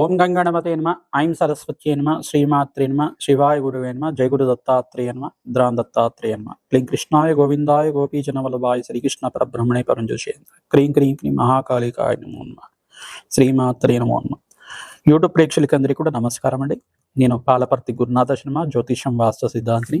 ఓం గంగణపతే నమ ఐం సరస్వతి నమ శ్రీమాత్రి నమ శివాయ గురువే నమ జయ గురు దత్తాత్రేయ నమ ద్రాన్ దత్తాత్రేయ నమ. క్లీం కృష్ణాయ గోవిందాయ గోపీజన వల్లభాయ శ్రీకృష్ణ పరబ్రహ్మణే పరంజోషేంద్ర క్రీం క్రీం క్రీం మహాకాళికాయ నమో నమ. శ్రీమాత్రే నమో నమ. యూట్యూబ్ కూడా నమస్కారం అండి నేను పాలపర్తి గురునాథ శర్మ జ్యోతిషం వాస్తు సిద్ధాంతిని.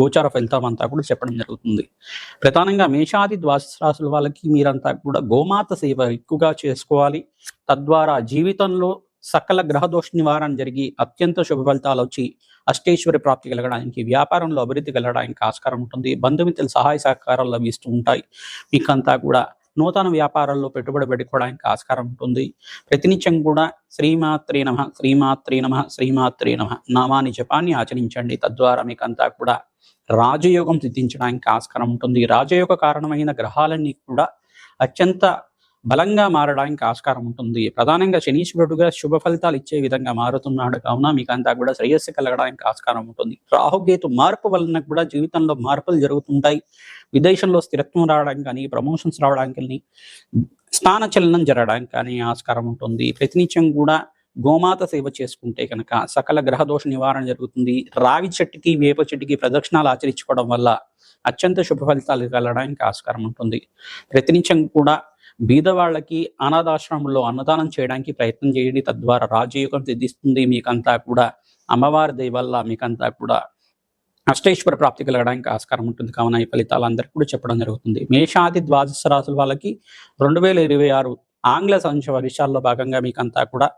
గోచార ఫలితం అంతా కూడా చెప్పడం జరుగుతుంది. ప్రధానంగా మేషాది ద్వాదశ వాళ్ళకి మీరంతా కూడా గోమాత సేవ ఎక్కువగా చేసుకోవాలి. తద్వారా జీవితంలో సకల గ్రహదోష నివారణ జరిగి అత్యంత శుభ ఫలితాలు వచ్చి అష్టేశ్వరి ప్రాప్తి కలగడానికి వ్యాపారంలో అభివృద్ధి కలగడానికి ఆస్కారం ఉంటుంది. బంధుమిత్రుల సహాయ సహకారాలు లభిస్తూ ఉంటాయి. మీకంతా కూడా నూతన వ్యాపారాల్లో పెట్టుబడి పెట్టుకోవడానికి ఆస్కారం ఉంటుంది. ప్రతినిత్యం కూడా శ్రీమాత్రి నమ శ్రీమాత్రి నమ శ్రీమాత్రి నమ నామాని జపాన్ని ఆచరించండి. తద్వారా మీకంతా కూడా రాజయోగం సిద్ధించడానికి ఆస్కారం ఉంటుంది. రాజయోగ కారణమైన గ్రహాలన్నీ కూడా అత్యంత బలంగా మారడానికి ఆస్కారం ఉంటుంది. ప్రధానంగా శనీశ్వరుడుగా శుభ ఫలితాలు ఇచ్చే విధంగా మారుతున్నాడు. కావున మీకు అంతా కూడా శ్రేయస్సు కలగడానికి ఆస్కారం ఉంటుంది. రాహుకేతు మార్పు వలన కూడా జీవితంలో మార్పులు జరుగుతుంటాయి. విదేశంలో స్థిరత్వం రావడానికి కానీ ప్రమోషన్స్ రావడానికి కానీ స్థాన చలనం జరగడానికి కానీ ఆస్కారం ఉంటుంది. ప్రతినిత్యం కూడా గోమాత సేవ చేసుకుంటే కనుక సకల గ్రహ దోష నివారణ జరుగుతుంది. రావి చెట్టుకి వేప చెట్టుకి ప్రదక్షిణాలు ఆచరించుకోవడం వల్ల అత్యంత శుభ ఫలితాలు కలగడానికి ఆస్కారం ఉంటుంది. ప్రతినిత్యం కూడా బీదవాళ్ళకి అనాథాశ్రమంలో అన్నదానం చేయడానికి ప్రయత్నం చేయండి. తద్వారా రాజయోగం సిద్ధిస్తుంది. మీకంతా కూడా అమ్మవారి దయవల్ల మీకంతా కూడా అష్టేశ్వర ప్రాప్తి కలగడానికి ఆస్కారం ఉంటుంది. కావున ఈ ఫలితాలు అందరికీ కూడా చెప్పడం జరుగుతుంది. మేషాది ద్వాదశ రాసుల వాళ్ళకి రెండు వేల ఇరవై ఆరు ఆంగ్ల సంవత్సర వర్షాల్లో భాగంగా మీకంతా కూడా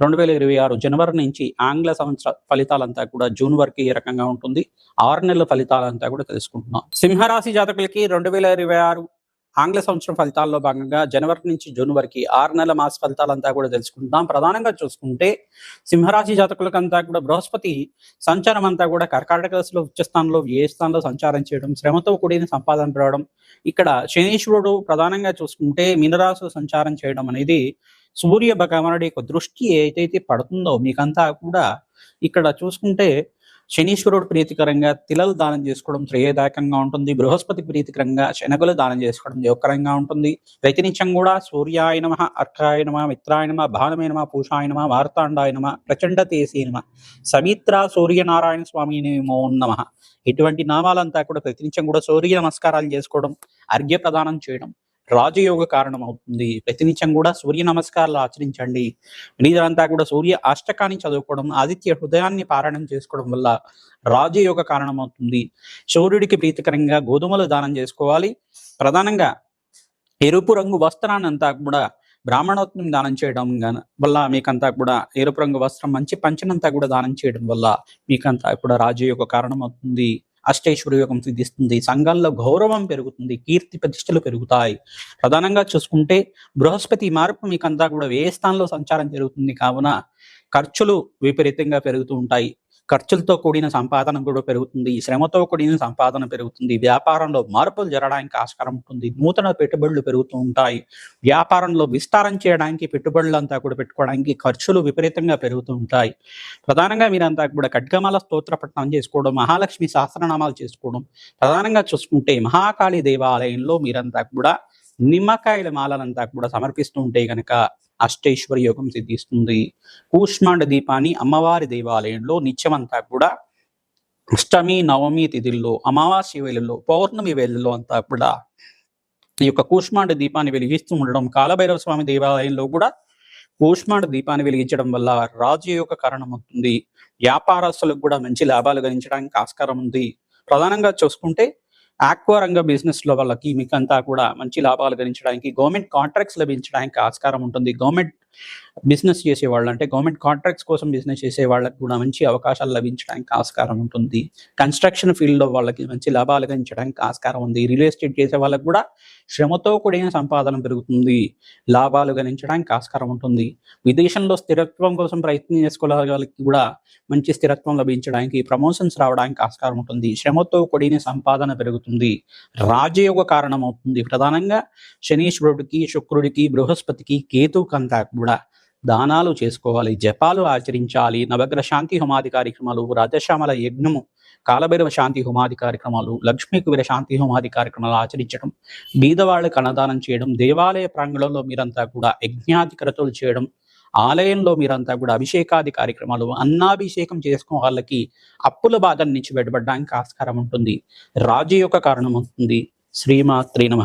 రెండు వేల ఇరవై ఆరు జనవరి నుంచి ఆంగ్ల సంవత్సర ఫలితాలంతా కూడా జూన్ వరకు ఏ రకంగా ఉంటుంది? ఆరు నెలల ఫలితాలంతా కూడా తెలుసుకుంటున్నాం. సింహరాశి జాతకులకి రెండు వేల ఇరవై ఆరు ఆంగ్ల సంవత్సరం ఫలితాల్లో భాగంగా జనవరి నుంచి జూన్ వరకు ఆరు నెలల మాస ఫలితాలంతా కూడా తెలుసుకుంటాం ప్రధానంగా చూసుకుంటే సింహరాశి జాతకులకంతా కూడా బృహస్పతి సంచారం అంతా కూడా కర్కాటక దశలో ఉచ్చ స్థానంలో ఏ స్థానంలో సంచారం చేయడం శ్రమతో కూడిన సంపాదన పెరగడం ఇక్కడ శనీశ్వరుడు ప్రధానంగా చూసుకుంటే మీనరాశిలో సంచారం చేయడం అనేది సూర్య భగవానుడి యొక్క దృష్టి ఏదైతే పడుతుందో మీకంతా కూడా ఇక్కడ చూసుకుంటే శనీశ్వరుడు ప్రీతికరంగా తిలలు దానం చేసుకోవడం శ్రేయదాయకంగా ఉంటుంది. బృహస్పతి ప్రీతికరంగా శనగలు దానం చేసుకోవడం యోగకరంగా ఉంటుంది. ప్రతినిత్యం కూడా సూర్యాయనమ అర్కాయనమ మిత్రాయనమ భానమైనమ పూషాయనమ వార్తాండాయనమ ప్రచండ తేసీ నమ సమిత్ర సూర్యనారాయణ స్వామి నమో నమ. ఇటువంటి నామాలంతా కూడా ప్రతినిత్యం కూడా సూర్య నమస్కారాలు చేసుకోవడం అర్ఘ్య ప్రదానం చేయడం రాజయోగ కారణం అవుతుంది ప్రతినిత్యం కూడా సూర్య నమస్కారాలు ఆచరించండి. నీదంతా కూడా సూర్య అష్టకాన్ని చదువుకోవడం ఆదిత్య హృదయాన్ని పారాయణం చేసుకోవడం వల్ల రాజయోగ కారణం అవుతుంది సూర్యుడికి ప్రీతికరంగా గోధుమలు దానం చేసుకోవాలి. ప్రధానంగా ఎరుపు రంగు వస్త్రాన్ని అంతా కూడా బ్రాహ్మణోత్వం దానం చేయడం వల్ల మీకంతా కూడా ఎరుపు రంగు వస్త్రం మంచి పంచనంతా కూడా దానం చేయడం వల్ల మీకంతా కూడా రాజయోగ కారణం అవుతుంది అష్టేశ్వర యోగం సిద్ధిస్తుంది. సంఘంలో గౌరవం పెరుగుతుంది. కీర్తి ప్రతిష్టలు పెరుగుతాయి. ప్రధానంగా చూసుకుంటే బృహస్పతి మార్పు మీకంతా కూడా ఏ స్థానంలో సంచారం జరుగుతుంది. కావున ఖర్చులు విపరీతంగా పెరుగుతూ ఉంటాయి. ఖర్చులతో కూడిన సంపాదన కూడా పెరుగుతుంది శ్రమతో కూడిన సంపాదన పెరుగుతుంది వ్యాపారంలో మార్పులు జరగడానికి ఆస్కారం ఉంటుంది నూతన పెట్టుబడులు పెరుగుతూ ఉంటాయి. వ్యాపారంలో విస్తారం చేయడానికి పెట్టుబడులు అంతా కూడా పెట్టుకోవడానికి ఖర్చులు విపరీతంగా పెరుగుతూ ఉంటాయి. ప్రధానంగా మీరంతా కూడా ఖడ్గమాల స్తోత్ర పఠనం చేసుకోవడం మహాలక్ష్మి సహస్రనామాలు చేసుకోవడం ప్రధానంగా చూసుకుంటే మహాకాళి దేవాలయంలో మీరంతా కూడా నిమ్మకాయల మాలనంతా కూడా సమర్పిస్తూ ఉంటే గనక అష్టైశ్వర యోగం సిద్ధిస్తుంది. కూష్మాండ దీపాన్ని అమ్మవారి దేవాలయంలో నిత్యమంతా కూడా అష్టమి నవమి తిథుల్లో అమావాస్య వేళల్లో పౌర్ణమి వేళల్లో అంతా కూడా ఈ యొక్క కూష్మాండ దీపాన్ని వెలిగిస్తూ ఉండడం కాలభైరవ స్వామి దేవాలయంలో కూడా కూష్మాండ దీపాన్ని వెలిగించడం వల్ల రాజయోగ కారణం అవుతుంది వ్యాపారస్తులకు కూడా మంచి లాభాలు గణించడానికి ఆస్కారం ఉంది. ప్రధానంగా చూసుకుంటే ఆక్వా రంగ బిజినెస్లో వాళ్ళకి మీకంతా కూడా మంచి లాభాలు గణించడానికి గవర్నమెంట్ కాంట్రాక్ట్స్ లభించడానికి ఆస్కారం ఉంటుంది. గవర్నమెంట్ బిజినెస్ చేసే వాళ్ళు అంటే గవర్నమెంట్ కాంట్రాక్ట్స్ కోసం బిజినెస్ చేసే వాళ్ళకి కూడా మంచి అవకాశాలు లభించడానికి ఆస్కారం ఉంటుంది. కన్స్ట్రక్షన్ ఫీల్డ్లో వాళ్ళకి మంచి లాభాలు గణించడానికి ఆస్కారం ఉంది. రియల్ ఎస్టేట్ చేసే వాళ్ళకి కూడా శ్రమతో కూడిన సంపాదన పెరుగుతుంది. లాభాలు గణించడానికి ఆస్కారం ఉంటుంది. విదేశంలో స్థిరత్వం కోసం ప్రయత్నం చేసుకునే వాళ్ళకి కూడా మంచి స్థిరత్వం లభించడానికి ప్రమోషన్స్ రావడానికి ఆస్కారం ఉంటుంది. శ్రమతో కూడిన సంపాదన పెరుగుతుంది. రాజయోగ కారణం అవుతుంది ప్రధానంగా శనీశ్వరుడికి శుక్రుడికి బృహస్పతికి కేతుకంతా కూడా దానాలు చేసుకోవాలి జపాలు ఆచరించాలి నవగ్రహ శాంతి హోమాది కార్యక్రమాలు రాజశ్యామల యజ్ఞము కాలభైరవ శాంతి హోమాది కార్యక్రమాలు లక్ష్మీ కుబేర శాంతి హోమాది కార్యక్రమాలు ఆచరించడం బీదవాళ్ళకి అన్నదానం చేయడం దేవాలయ ప్రాంగణంలో మీరంతా కూడా యజ్ఞాది చేయడం ఆలయంలో మీరంతా కూడా అభిషేకాది కార్యక్రమాలు అన్నాభిషేకం చేసుకున్న వాళ్ళకి అప్పుల బాధ నుంచి బయటపడడానికి ఆస్కారం ఉంటుంది. రాజు యొక్క కారణం అవుతుంది. శ్రీమాత్రి నమ.